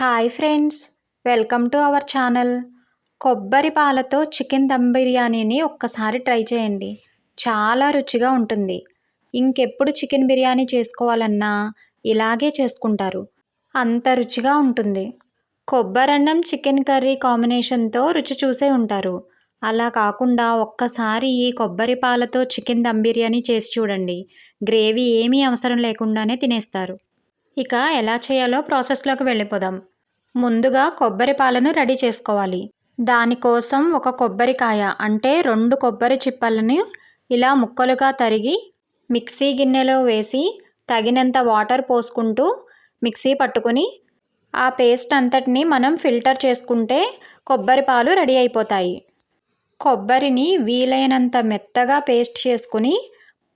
Hi friends welcome to our channel. కొబ్బరి పాలతో chicken dum బిర్యానీని ఒక్కసారి ట్రై చేయండి. చాలా రుచిగా ఉంటుంది. ఇంకెప్పుడు చికెన్ బిర్యానీ చేసుకోవాలన్నా ఇలాగే చేసుకుంటారు. అంత రుచిగా ఉంటుంది. కొబ్బరన్నం చికెన్ కర్రీ కాంబినేషన్తో రుచి చూసే ఉంటారు. అలా కాకుండా ఒక్కసారి ఈ కొబ్బరి పాలతో చికెన్ దమ్ బిర్యానీ చేసి చూడండి. గ్రేవీ ఏమీ అవసరం లేకుండానే తినేస్తారు. ఇక ఎలా చేయాలో ప్రాసెస్లోకి వెళ్ళిపోదాం. ముందుగా కొబ్బరి పాలను రెడీ చేసుకోవాలి. దానికోసం ఒక కొబ్బరికాయ అంటే రెండు కొబ్బరి చిప్పలను ఇలా ముక్కలుగా తరిగి మిక్సీ గిన్నెలో వేసి తగినంత వాటర్ పోసుకుంటూ మిక్సీ పట్టుకొని ఆ పేస్ట్ అంతటిని మనం ఫిల్టర్ చేసుకుంటే కొబ్బరి పాలు రెడీ అయిపోతాయి. కొబ్బరిని వీలైనంత మెత్తగా పేస్ట్ చేసుకుని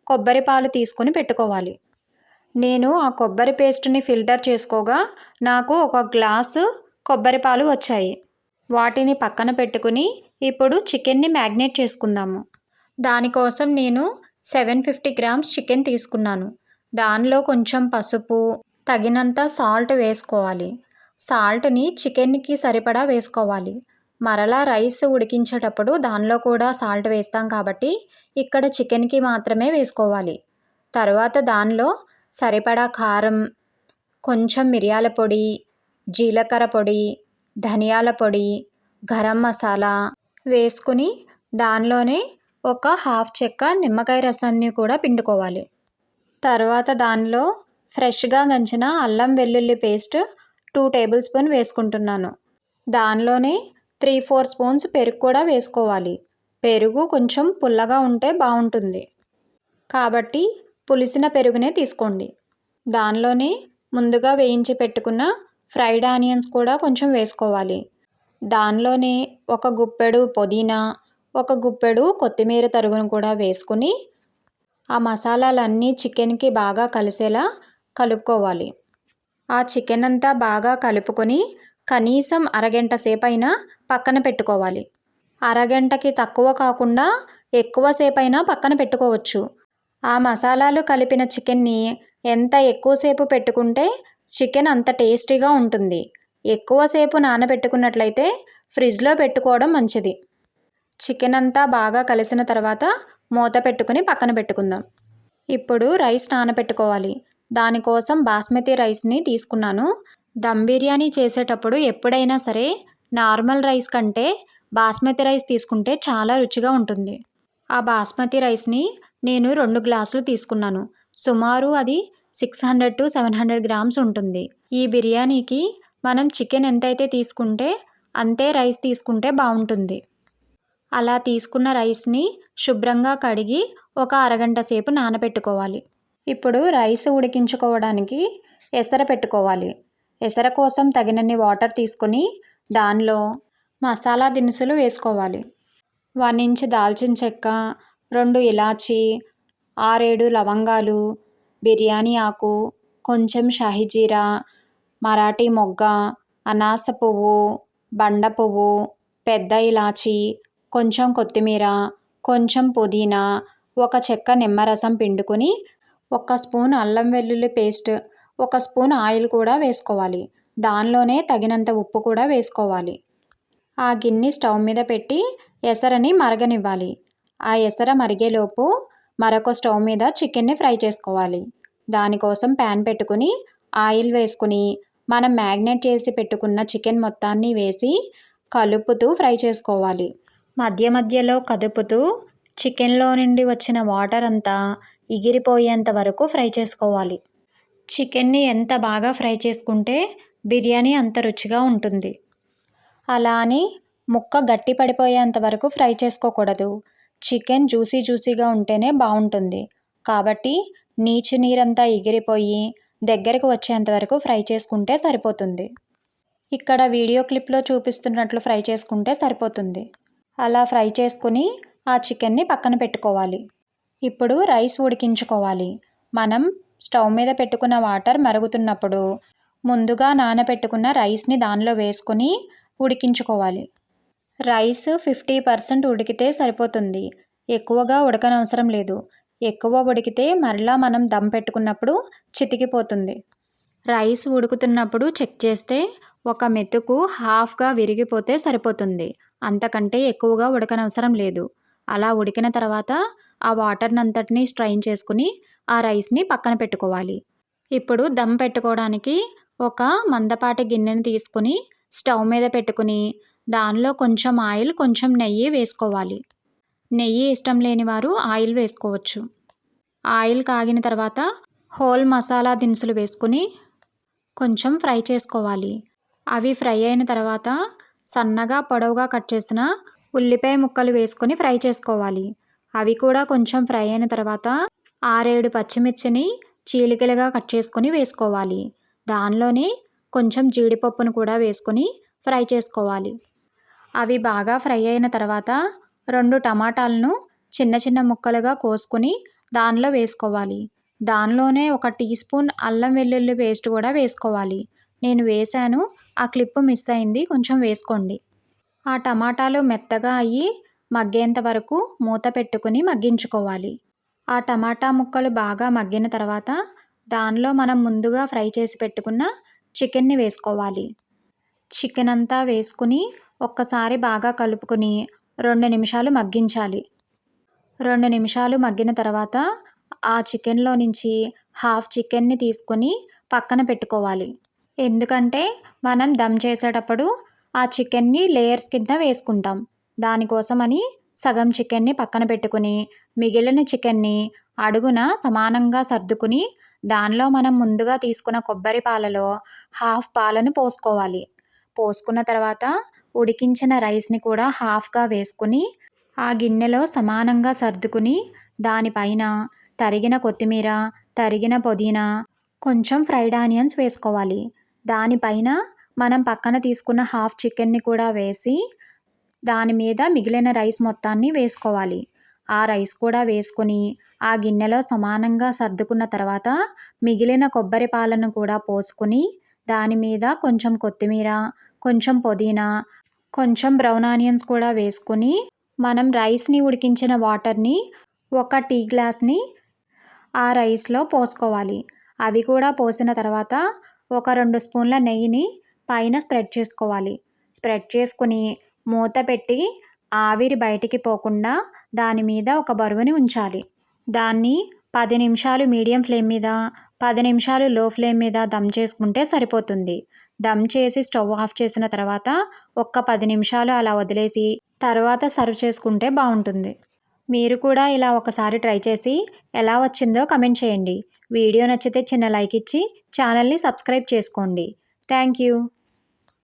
కొబ్బరి పాలు తీసుకొని పెట్టుకోవాలి. నేను ఆ కొబ్బరి పేస్ట్ని ఫిల్టర్ చేసుకోగా నాకు ఒక గ్లాసు కొబ్బరి పాలు వచ్చాయి. వాటిని పక్కన పెట్టుకుని ఇప్పుడు చికెన్ని మ్యాగ్నేట్ చేసుకుందాము. దానికోసం నేను సెవెన్ ఫిఫ్టీ గ్రామ్స్ చికెన్ తీసుకున్నాను. దానిలో కొంచెం పసుపు తగినంత సాల్ట్ వేసుకోవాలి. సాల్ట్ని చికెన్కి సరిపడా వేసుకోవాలి. మరలా రైస్ ఉడికించేటప్పుడు దానిలో కూడా సాల్ట్ వేస్తాం కాబట్టి ఇక్కడ చికెన్కి మాత్రమే వేసుకోవాలి. తర్వాత దానిలో సరిపడా కారం కొంచెం మిరియాల పొడి జీలకర్ర పొడి ధనియాల పొడి గరం మసాలా వేసుకుని దానిలోనే ఒక హాఫ్ చెక్క నిమ్మకాయ రసాన్ని కూడా పిండుకోవాలి. తర్వాత దానిలో ఫ్రెష్గా దంచిన అల్లం వెల్లుల్లి పేస్ట్ టూ టేబుల్ స్పూన్ వేసుకుంటున్నాను. దానిలోనే త్రీ ఫోర్ స్పూన్స్ పెరుగు కూడా వేసుకోవాలి. పెరుగు కొంచెం పుల్లగా ఉంటే బాగుంటుంది. కాబట్టి పులిసిన పెరుగునే తీసుకోండి. దానిలోనే ముందుగా వేయించి పెట్టుకున్న ఫ్రైడ్ ఆనియన్స్ కూడా కొంచెం వేసుకోవాలి. దానిలోనే ఒక గుప్పెడు పుదీనా ఒక గుప్పెడు కొత్తిమీర తరుగును కూడా వేసుకుని ఆ మసాలాలన్నీ చికెన్కి బాగా కలిసేలా కలుపుకోవాలి. ఆ చికెన్ అంతా బాగా కలుపుకొని కనీసం అరగంట సేపైనా పక్కన పెట్టుకోవాలి. అరగంటకి తక్కువ కాకుండా ఎక్కువసేపైనా పక్కన పెట్టుకోవచ్చు. ఆ మసాలాలు కలిపిన చికెన్ని ఎంత ఎక్కువసేపు పెట్టుకుంటే చికెన్ అంత టేస్టీగా ఉంటుంది. ఎక్కువసేపు నానబెట్టుకున్నట్లయితే ఫ్రిడ్జ్లో పెట్టుకోవడం మంచిది. చికెన్ అంతా బాగా కలిసిన తర్వాత మూత పెట్టుకుని పక్కన పెట్టుకుందాం. ఇప్పుడు రైస్ నానబెట్టుకోవాలి. దానికోసం బాస్మతి రైస్ని తీసుకున్నాను. దమ్ బిర్యానీ చేసేటప్పుడు ఎప్పుడైనా సరే నార్మల్ రైస్ కంటే బాస్మతి రైస్ తీసుకుంటే చాలా రుచిగా ఉంటుంది. ఆ బాస్మతి రైస్ని నేను రెండు గ్లాసులు తీసుకున్నాను. సుమారు అది six hundred to seven hundred grams ఉంటుంది. ఈ బిర్యానీకి మనం చికెన్ ఎంతైతే తీసుకుంటే అంతే రైస్ తీసుకుంటే బాగుంటుంది. అలా తీసుకున్న రైస్ని శుభ్రంగా కడిగి ఒక అరగంట సేపు నానబెట్టుకోవాలి. ఇప్పుడు రైస్ ఉడికించుకోవడానికి ఎసర పెట్టుకోవాలి. ఎసర కోసం తగినన్ని వాటర్ తీసుకొని దానిలో మసాలా దినుసులు వేసుకోవాలి. వన్ ఇంచ్ దాల్చిన చెక్క రెండు ఇలాచి ఆరేడు లవంగాలు బిర్యానీ ఆకు కొంచెం షాహిజీరా మరాఠీ మొగ్గ అనాస పువ్వు బండ పువ్వు పెద్ద ఇలాచి కొంచెం కొత్తిమీర కొంచెం పుదీనా ఒక చెక్క నిమ్మరసం పిండుకొని ఒక స్పూన్ అల్లం వెల్లుల్లి పేస్ట్ ఒక స్పూన్ ఆయిల్ కూడా వేసుకోవాలి. దానిలోనే తగినంత ఉప్పు కూడా వేసుకోవాలి. ఆ గిన్నె స్టవ్ మీద పెట్టి ఎసరని మరగనివ్వాలి. ఆ ఎసర మరిగేలోపు మరొక స్టవ్ మీద చికెన్ని ఫ్రై చేసుకోవాలి. దానికోసం ప్యాన్ పెట్టుకుని ఆయిల్ వేసుకుని మనం మ్యాగ్నేట్ చేసి పెట్టుకున్న చికెన్ మొత్తాన్ని వేసి కలుపుతూ ఫ్రై చేసుకోవాలి. మధ్య మధ్యలో కదుపుతూ చికెన్లో నుండి వచ్చిన వాటర్ అంతా ఎగిరిపోయేంత వరకు ఫ్రై చేసుకోవాలి. చికెన్ని ఎంత బాగా ఫ్రై చేసుకుంటే బిర్యానీ అంత రుచిగా ఉంటుంది. అలా అని ముక్క గట్టి పడిపోయేంత వరకు ఫ్రై చేసుకోకూడదు. చికెన్ జ్యూసీ జ్యూసీగా ఉంటేనే బాగుంటుంది. కాబట్టి నీచు నీరంతా ఎగిరిపోయి దగ్గరకు వచ్చేంత వరకు ఫ్రై చేసుకుంటే సరిపోతుంది. ఇక్కడ వీడియో క్లిప్లో చూపిస్తున్నట్లు ఫ్రై చేసుకుంటే సరిపోతుంది. అలా ఫ్రై చేసుకుని ఆ చికెన్ని పక్కన పెట్టుకోవాలి. ఇప్పుడు రైస్ ఉడికించుకోవాలి. మనం స్టవ్ మీద పెట్టుకున్న వాటర్ మరుగుతున్నప్పుడు ముందుగా నానబెట్టుకున్న రైస్ని దానిలో వేసుకొని ఉడికించుకోవాలి. రైస్ ఫిఫ్టీ పర్సెంట్ ఉడికితే సరిపోతుంది. ఎక్కువగా ఉడకనవసరం లేదు. ఎక్కువ ఉడికితే మరలా మనం దమ్ పెట్టుకున్నప్పుడు చితికిపోతుంది. రైస్ ఉడుకుతున్నప్పుడు చెక్ చేస్తే ఒక మెతుకు హాఫ్గా విరిగిపోతే సరిపోతుంది. అంతకంటే ఎక్కువగా ఉడకనవసరం లేదు. అలా ఉడికిన తర్వాత ఆ వాటర్ని స్ట్రైన్ చేసుకుని ఆ రైస్ని పక్కన పెట్టుకోవాలి. ఇప్పుడు దమ్ పెట్టుకోవడానికి ఒక మందపాటి గిన్నెని తీసుకుని స్టవ్ మీద పెట్టుకుని దానిలో కొంచెం ఆయిల్ కొంచెం నెయ్యి వేసుకోవాలి. నెయ్యి ఇష్టం లేని వారు ఆయిల్ వేసుకోవచ్చు. ఆయిల్ కాగిన తర్వాత హోల్ మసాలా దినుసులు వేసుకుని కొంచెం ఫ్రై చేసుకోవాలి. అవి ఫ్రై అయిన తర్వాత సన్నగా పొడవుగా కట్ చేసిన ఉల్లిపాయ ముక్కలు వేసుకొని ఫ్రై చేసుకోవాలి. అవి కూడా కొంచెం ఫ్రై అయిన తర్వాత ఆరేడు పచ్చిమిర్చిని చీలికలుగా కట్ చేసుకొని వేసుకోవాలి. దానిలోనే కొంచెం జీడిపప్పును కూడా వేసుకొని ఫ్రై చేసుకోవాలి. అవి బాగా ఫ్రై అయిన తర్వాత రెండు టమాటాలను చిన్న చిన్న ముక్కలుగా కోసుకొని దానిలో వేసుకోవాలి. దానిలోనే ఒక టీ స్పూన్ అల్లం వెల్లుల్లి పేస్ట్ కూడా వేసుకోవాలి. నేను వేశాను. ఆ క్లిప్ మిస్ అయింది. కొంచెం వేసుకోండి. ఆ టమాటాలు మెత్తగా అయ్యి మగ్గేంత వరకు మూత పెట్టుకుని మగ్గించుకోవాలి. ఆ టమాటా ముక్కలు బాగా మగ్గిన తర్వాత దానిలో మనం ముందుగా ఫ్రై చేసి పెట్టుకున్న చికెన్ని వేసుకోవాలి. చికెన్ అంతా వేసుకుని ఒక్కసారి బాగా కలుపుకొని రెండు నిమిషాలు మగ్గించాలి. రెండు నిమిషాలు మగ్గిన తర్వాత ఆ చికెన్లో నుంచి హాఫ్ చికెన్ని తీసుకొని పక్కన పెట్టుకోవాలి. ఎందుకంటే మనం దమ్ చేసేటప్పుడు ఆ చికెన్ని లేయర్స్ కింద వేసుకుంటాం. దానికోసమని సగం చికెన్ని పక్కన పెట్టుకుని మిగిలిన చికెన్ని అడుగున సమానంగా సర్దుకుని దానిలో మనం ముందుగా తీసుకున్న కొబ్బరి పాలలో హాఫ్ పాలను పోసుకోవాలి. పోసుకున్న తర్వాత ఉడికించిన రైస్ని కూడా హాఫ్గా వేసుకుని ఆ గిన్నెలో సమానంగా సర్దుకుని దానిపైన తరిగిన కొత్తిమీర తరిగిన పుదీనా కొంచెం ఫ్రైడ్ ఆనియన్స్ వేసుకోవాలి. దానిపైన మనం పక్కన తీసుకున్న హాఫ్ చికెన్ని కూడా వేసి దాని మీద మిగిలిన రైస్ మొత్తాన్ని వేసుకోవాలి. ఆ రైస్ కూడా వేసుకొని ఆ గిన్నెలో సమానంగా సర్దుకున్న తర్వాత మిగిలిన కొబ్బరి పాలను కూడా పోసుకొని దాని మీద కొంచెం కొత్తిమీర కొంచెం పుదీనా కొంచెం బ్రౌన్ ఆనియన్స్ కూడా వేసుకొని మనం రైస్ని ఉడికించిన వాటర్ని ఒక టీ గ్లాస్ని ఆ రైస్లో పోసుకోవాలి. అవి కూడా పోసిన తర్వాత ఒక రెండు స్పూన్ల నెయ్యిని పైన స్ప్రెడ్ చేసుకోవాలి. స్ప్రెడ్ చేసుకుని మూత పెట్టి ఆవిరి బయటికి పోకుండా దాని మీద ఒక బరువుని ఉంచాలి. దాన్ని పది నిమిషాలు మీడియం ఫ్లేమ్ మీద పది నిమిషాలు లో ఫ్లేమ్ మీద దమ్ చేసుకుంటే సరిపోతుంది. దమ్ చేసి స్టవ్ ఆఫ్ చేసిన తర్వాత ఒక్క పది నిమిషాలు అలా వదిలేసి తర్వాత సర్వ్ చేసుకుంటే బాగుంటుంది. మీరు కూడా ఇలా ఒకసారి ట్రై చేసి ఎలా వచ్చిందో కమెంట్ చేయండి. వీడియో నచ్చితే చిన్న లైక్ ఇచ్చి ఛానల్ని సబ్స్క్రైబ్ చేసుకోండి. Thank you.